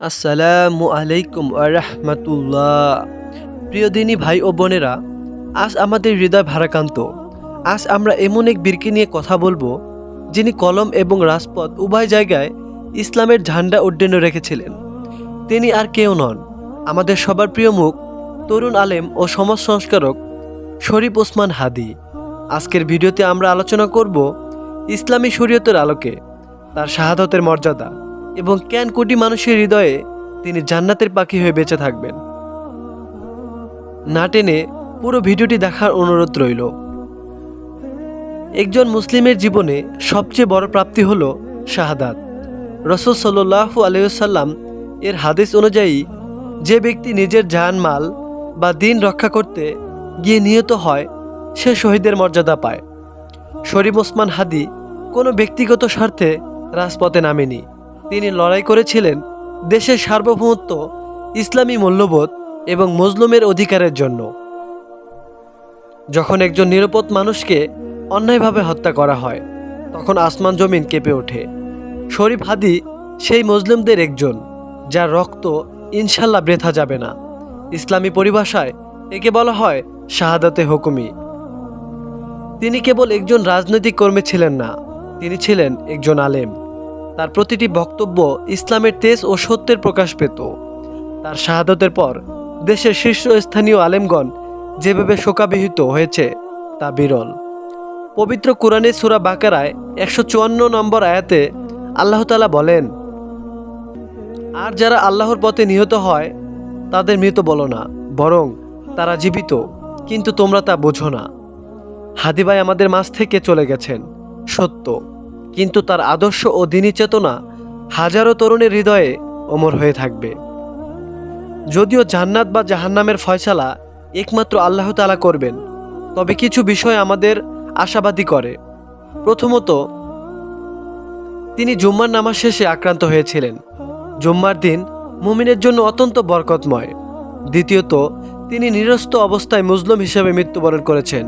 আসসালামু আলাইকুম আরহামাতুল্লাহ প্রিয় দিনী ভাই ও বোনেরা, আজ আমাদের হৃদয় ভারাকান্ত আজ আমরা এমন এক বীরকে নিয়ে কথা বলব, যিনি কলম এবং রাজপথ উভয় জায়গায় ইসলামের ঝান্ডা উড্ডীন রেখেছিলেন। তিনি আর কেউ নন। আমাদের সবার প্রিয় মুখ, তরুণ আলেম ও সমাজ সংস্কারক শরীফ ওসমান হাদি। আজকের ভিডিওতে আমরা আলোচনা করব ইসলামী শরীয়তের আলোকে, তার শাহাদতের মর্যাদা। এবং কেন কোটি মানুষের হৃদয়ে তিনি জান্নাতের পাখি হয়ে বেঁচে থাকবেন। না টেনে পুরো ভিডিওটি দেখার অনুরোধ রইল। একজন মুসলিমের জীবনে সবচেয়ে বড় প্রাপ্তি হল শাহাদাত। রসুল সাল্লু আলাইসাল্লাম এর হাদিস অনুযায়ী, যে ব্যক্তি নিজের জান, মাল বা দিন রক্ষা করতে গিয়ে নিহত হয়, সে শহীদের মর্যাদা পায়। শরীফ ওসমান হাদি কোনো ব্যক্তিগত স্বার্থে রাজপথে নামেনি। তিনি লড়াই করেছিলেন দেশের সার্বভৌমত্ব, ইসলামী মূল্যবোধ এবং মজলুমের অধিকারের জন্য। যখন একজন নিরাপদ মানুষকে অন্যায়ভাবে হত্যা করা হয়, তখন আসমান জমিন কেঁপে ওঠে। শরীফ হাদি সেই মুসলিমদের একজন, যার রক্ত ইনশাল্লাহ বৃথা যাবে না। ইসলামী পরিভাষায় একে বলা হয় শাহাদাতে হুকুমি। তিনি কেবল একজন রাজনৈতিক কর্মী ছিলেন না, তিনি ছিলেন একজন আলেম। তার প্রতিটি বক্তব্য ইসলামের তেজ ও সত্যের প্রকাশ পেত। তার শাহাদতের পর দেশের শীর্ষস্থানীয় আলেমগণ যেভাবে শোকাবিহিত হয়েছে, তা বিরল। পবিত্র কোরআনে সুরা বাকারায় একশো চুয়ান্ন নম্বর আয়াতে আল্লাহ তালা বলেন, আর যারা আল্লাহর পথে নিহত হয়, তাদের মৃত বলো না, বরং তারা জীবিত, কিন্তু তোমরা তা বোঝো না। হাদিবাই আমাদের মাঝ থেকে চলে গেছেন, সত্য। কিন্তু তার আদর্শ ও দিনী চেতনা হাজারো তরুণের হৃদয়ে অমর হয়ে থাকবে। যদিও জান্নাত বা জাহান্নামের ফয়সালা একমাত্র আল্লাহ তালা করবেন, তবে কিছু বিষয় আমাদের আশাবাদী করে। প্রথমত, তিনি জুম্মার নামাজ শেষে আক্রান্ত হয়েছিলেন। জুম্মার দিন মুমিনের জন্য অত্যন্ত বরকতময়। দ্বিতীয়ত, তিনি নিরস্ত অবস্থায় মুসলিম হিসেবে মৃত্যুবরণ করেছেন।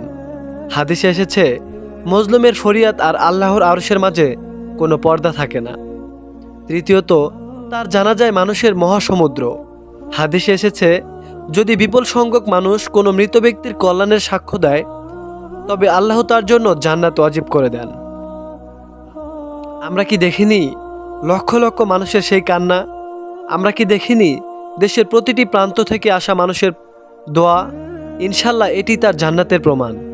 হাদিসে এসেছে মজলুমের ফরিয়াদ আর আল্লাহর আরশের মাঝে কোনো পর্দা থাকে না। তৃতীয়ত, তার জানা যায় মানুষের মহাসমুদ্র। হাদিসে এসেছে, যদি বিপুল সংখ্যক মানুষ কোনো মৃত ব্যক্তির কল্যাণের সাক্ষ্য দেয়, তবে আল্লাহ তার জন্য জান্নাত ওয়াজিব করে দেন। আমরা কি দেখিনি লক্ষ লক্ষ মানুষের সেই কান্না? আমরা কি দেখিনি দেশের প্রতিটি প্রান্ত থেকে আসা মানুষের দোয়া? ইনশাল্লাহ এটি তার জান্নাতের প্রমাণ।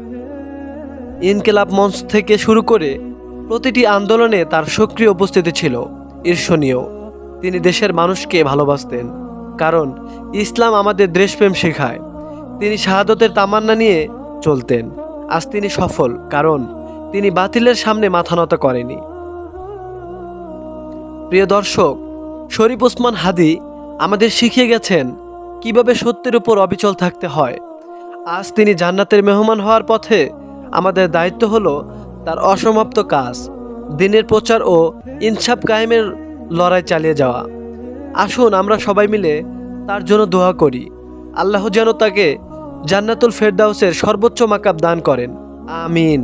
ইনকেলাব মঞ্চ থেকে শুরু করে প্রতিটি আন্দোলনে তার সক্রিয় উপস্থিতি ছিল ঈর্ষণীয়। তিনি দেশের মানুষকে ভালোবাসতেন, কারণ ইসলাম আমাদের দেশপ্রেম শেখায়। তিনি শাহাদতের তামান্না নিয়ে চলতেন। আজ তিনি সফল, কারণ তিনি বাতিলের সামনে মাথা নত করেনি। প্রিয় দর্শক, শরীফ ওসমান হাদি আমাদের শিখিয়ে গেছেন কীভাবে সত্যের উপর অবিচল থাকতে হয়। আজ তিনি জান্নাতের মেহমান হওয়ার পথে আমাদের দায়িত্ব হলো তার অসমাপ্ত কাজ, দিনের প্রচার ও ইনসাফ কায়েমের লড়াই চালিয়ে যাওয়া। আসুন আমরা সবাই মিলে তার জন্য দোয়া করি। আল্লাহ যেন তাকে জান্নাতুল ফেরদাউসের সর্বোচ্চ মাকাব দান করেন। আমিন।